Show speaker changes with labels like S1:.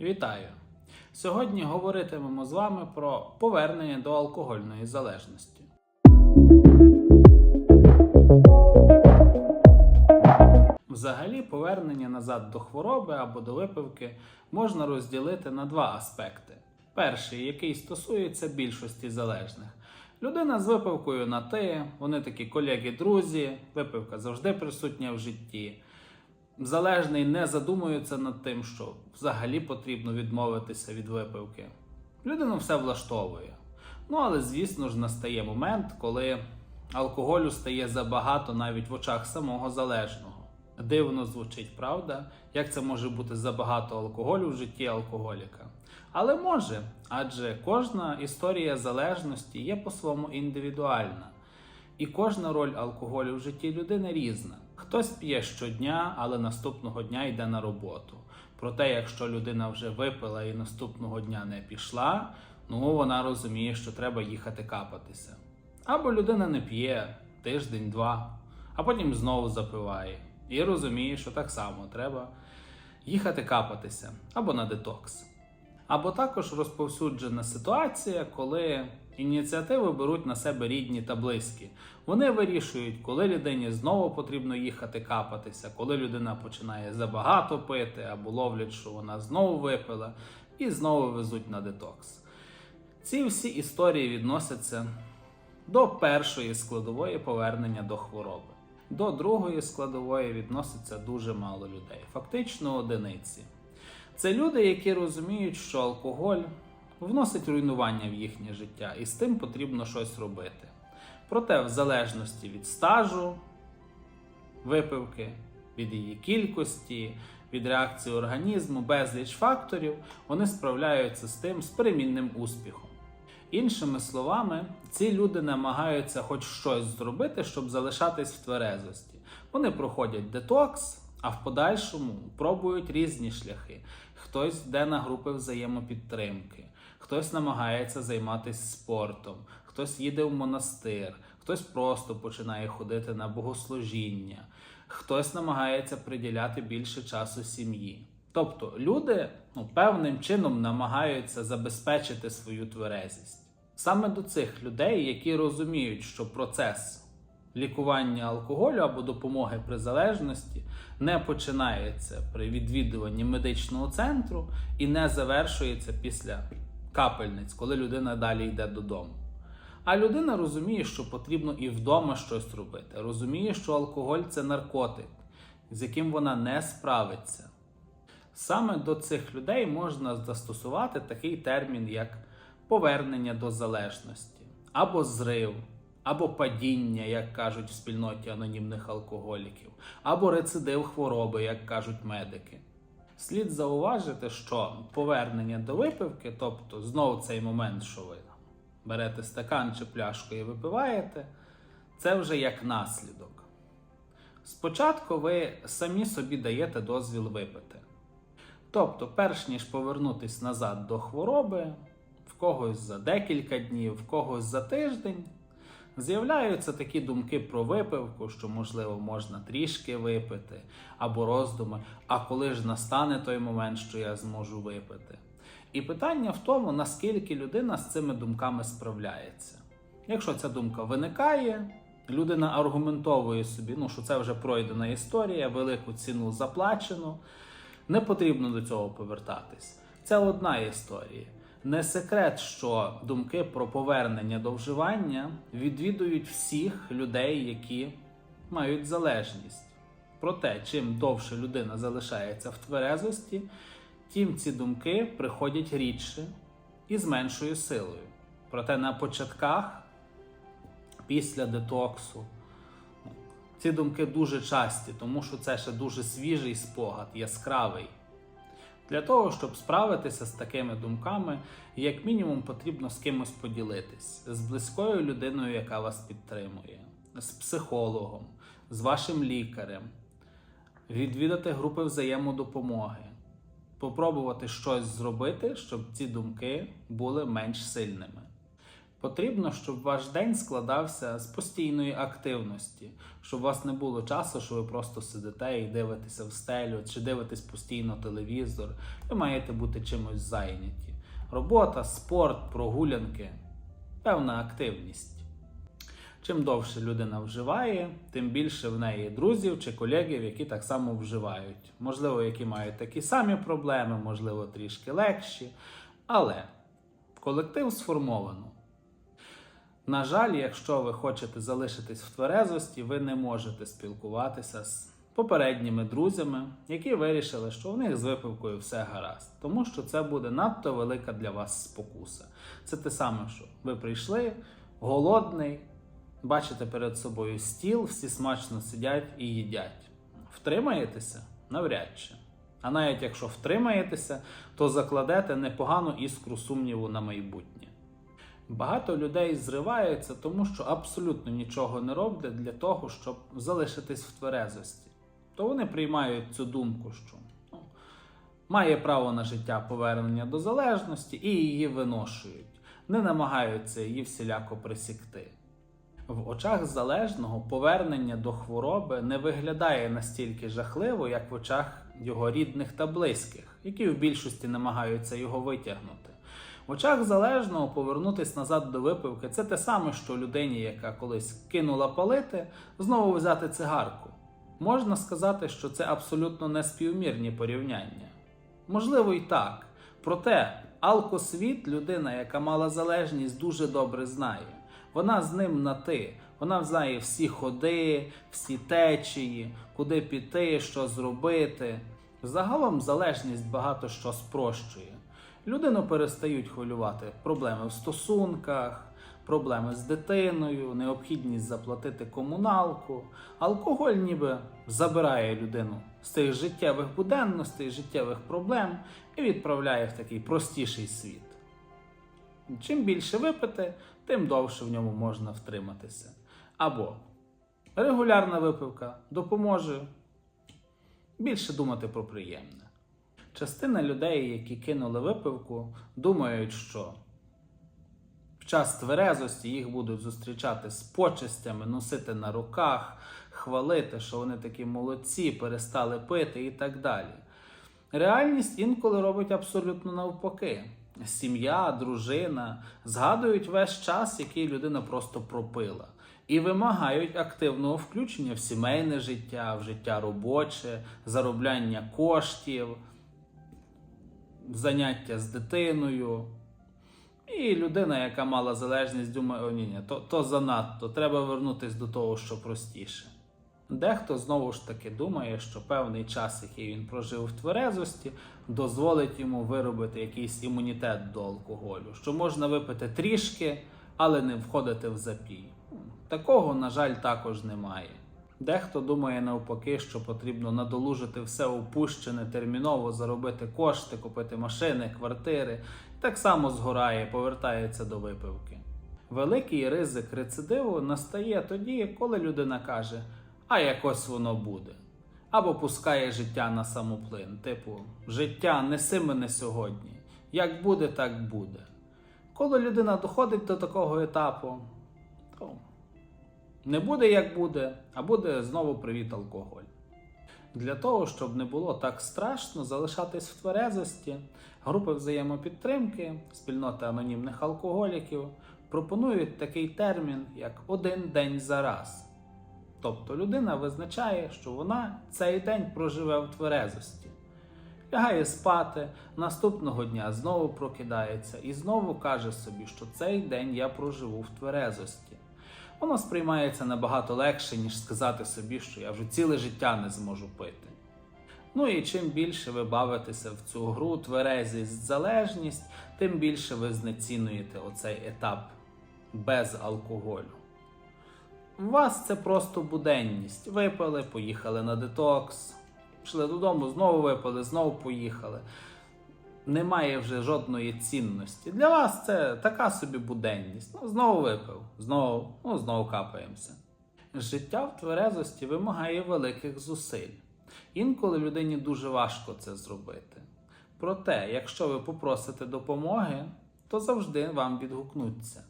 S1: Вітаю! Сьогодні говоритимемо з вами про повернення до алкогольної залежності. Взагалі, повернення назад до хвороби або до випивки можна розділити на два аспекти. Перший, який стосується більшості залежних. Людина з випивкою на ти, вони такі колеги-друзі, випивка завжди присутня в житті. Залежний не задумується над тим, що взагалі потрібно відмовитися від випивки. Людину все влаштовує. Ну але звісно ж настає момент, коли алкоголю стає забагато навіть в очах самого залежного. Дивно звучить, правда? Як це може бути забагато алкоголю в житті алкоголіка? Але може, адже кожна історія залежності є по-своєму індивідуальна. І кожна роль алкоголю в житті людини різна. Хтось п'є щодня, але наступного дня йде на роботу. Проте, якщо людина вже випила і наступного дня не пішла, ну вона розуміє, що треба їхати капатися. Або людина не п'є тиждень-два, а потім знову запиває. І розуміє, що так само треба їхати капатися або на детокс. Або також розповсюджена ситуація, коли ініціативи беруть на себе рідні та близькі. Вони вирішують, коли людині знову потрібно їхати капатися, коли людина починає забагато пити, або ловлять, що вона знову випила, і знову везуть на детокс. Ці всі історії відносяться до першої складової повернення до хвороби. До другої складової відноситься дуже мало людей, фактично одиниці. Це люди, які розуміють, що алкоголь вносить руйнування в їхнє життя, і з тим потрібно щось робити. Проте, в залежності від стажу випивки, від її кількості, від реакції організму, безліч факторів, вони справляються з тим з перемінним успіхом. Іншими словами, ці люди намагаються хоч щось зробити, щоб залишатись в тверезості. Вони проходять детокс, а в подальшому пробують різні шляхи. Хтось йде на групи взаємопідтримки, хтось намагається займатися спортом, хтось їде в монастир, хтось просто починає ходити на богослужіння, хтось намагається приділяти більше часу сім'ї. Тобто люди ну, певним чином намагаються забезпечити свою тверезість. Саме до цих людей, які розуміють, що процес лікування алкоголю або допомоги при залежності не починається при відвідуванні медичного центру і не завершується після капельниць, коли людина далі йде додому. А людина розуміє, що потрібно і вдома щось робити. Розуміє, що алкоголь це наркотик, з яким вона не справиться. Саме до цих людей можна застосувати такий термін, як повернення до залежності, або зрив, або падіння, як кажуть в спільноті анонімних алкоголіків, або рецидив хвороби, як кажуть медики. Слід зауважити, що повернення до випивки, тобто знову цей момент, що ви берете стакан чи пляшку і випиваєте, це вже як наслідок. Спочатку ви самі собі даєте дозвіл випити. Тобто, перш ніж повернутися назад до хвороби, в когось за декілька днів, в когось за тиждень, з'являються такі думки про випивку, що, можливо, можна трішки випити, або роздуми, а коли ж настане той момент, що я зможу випити. І питання в тому, наскільки людина з цими думками справляється. Якщо ця думка виникає, людина аргументовує собі, ну, що це вже пройдена історія, велику ціну заплачено. Не потрібно до цього повертатись. Це одна історія. Не секрет, що думки про повернення до вживання відвідують всіх людей, які мають залежність. Проте, чим довше людина залишається в тверезості, тим ці думки приходять рідше і з меншою силою. Проте на початках, після детоксу, ці думки дуже часті, тому що це ще дуже свіжий спогад, яскравий. Для того, щоб справитися з такими думками, як мінімум потрібно з кимось поділитись, з близькою людиною, яка вас підтримує, з психологом, з вашим лікарем, відвідати групи взаємодопомоги, попробувати щось зробити, щоб ці думки були менш сильними. Потрібно, щоб ваш день складався з постійної активності, щоб у вас не було часу, що ви просто сидите і дивитеся в стелю, чи дивитесь постійно телевізор. Ви маєте бути чимось зайняті. Робота, спорт, прогулянки, певна активність. Чим довше людина вживає, тим більше в неї друзів чи колегів, які так само вживають. Можливо, які мають такі самі проблеми, можливо, трішки легші. Але колектив сформовано. На жаль, якщо ви хочете залишитись в тверезості, ви не можете спілкуватися з попередніми друзями, які вирішили, що у них з випивкою все гаразд, тому що це буде надто велика для вас спокуса. Це те саме, що ви прийшли голодний, бачите перед собою стіл, всі смачно сидять і їдять. Втримаєтеся? Навряд чи. А навіть якщо втримаєтеся, то закладете непогану іскру сумніву на майбутнє. Багато людей зриваються, тому що абсолютно нічого не роблять для того, щоб залишитись в тверезості. То вони приймають цю думку, що ну, має право на життя повернення до залежності і її виношують, не намагаються її всіляко присікти. В очах залежного повернення до хвороби не виглядає настільки жахливо, як в очах його рідних та близьких, які в більшості намагаються його витягнути. В очах залежного повернутися назад до випивки це те саме, що людині, яка колись кинула палити, знову взяти цигарку. Можна сказати, що це абсолютно неспівмірні порівняння. Можливо, і так. Проте алкосвіт, людина, яка мала залежність, дуже добре знає. Вона з ним на ти. Вона знає всі ходи, всі течії, куди піти, що зробити. Загалом залежність багато що спрощує. Людину перестають хвилювати проблеми в стосунках, проблеми з дитиною, необхідність заплатити комуналку. Алкоголь ніби забирає людину з цих життєвих буденностей, життєвих проблем і відправляє в такий простіший світ. Чим більше випити, тим довше в ньому можна втриматися. Або регулярна випивка допоможе більше думати про приємне. Частина людей, які кинули випивку, думають, що в час тверезості їх будуть зустрічати з почестями, носити на руках, хвалити, що вони такі молодці, перестали пити і так далі. Реальність інколи робить абсолютно навпаки. Сім'я, дружина згадують весь час, який людина просто пропила, і вимагають активного включення в сімейне життя, в життя робоче, заробляння коштів, заняття з дитиною. І людина, яка мала залежність, думає, о ні, ні, то, то занадто, треба вернутися до того, що простіше. Дехто знову ж таки думає, що певний час, який він прожив в тверезості, дозволить йому виробити якийсь імунітет до алкоголю, що можна випити трішки, але не входити в запій. Такого, на жаль, також немає. Дехто думає навпаки, що потрібно надолужити все упущене, терміново заробити кошти, купити машини, квартири, так само згорає, повертається до випивки. Великий ризик рецидиву настає тоді, коли людина каже, а якось воно буде. Або пускає життя на самоплин, типу, життя неси мене сьогодні. Як буде, так буде. Коли людина доходить до такого етапу, не буде як буде, а буде знову привіт алкоголь. Для того, щоб не було так страшно залишатись в тверезості, групи взаємопідтримки, спільнота анонімних алкоголіків пропонують такий термін, як один день за раз. Тобто людина визначає, що вона цей день проживе в тверезості. Лягає спати, наступного дня знову прокидається і знову каже собі, що цей день я проживу в тверезості. Воно сприймається набагато легше, ніж сказати собі, що я вже ціле життя не зможу пити. Ну і чим більше ви бавитеся в цю гру, тверезість, залежність, тим більше ви знецінуєте оцей етап без алкоголю. У вас це просто буденність. Випили, поїхали на детокс, пішли додому, знову випили, знову поїхали. Немає вже жодної цінності. Для вас це така собі буденність. Ну, знову випив, знову, ну, знову капаємося. Життя в тверезості вимагає великих зусиль. Інколи людині дуже важко це зробити. Проте, якщо ви попросите допомоги, то завжди вам відгукнуться.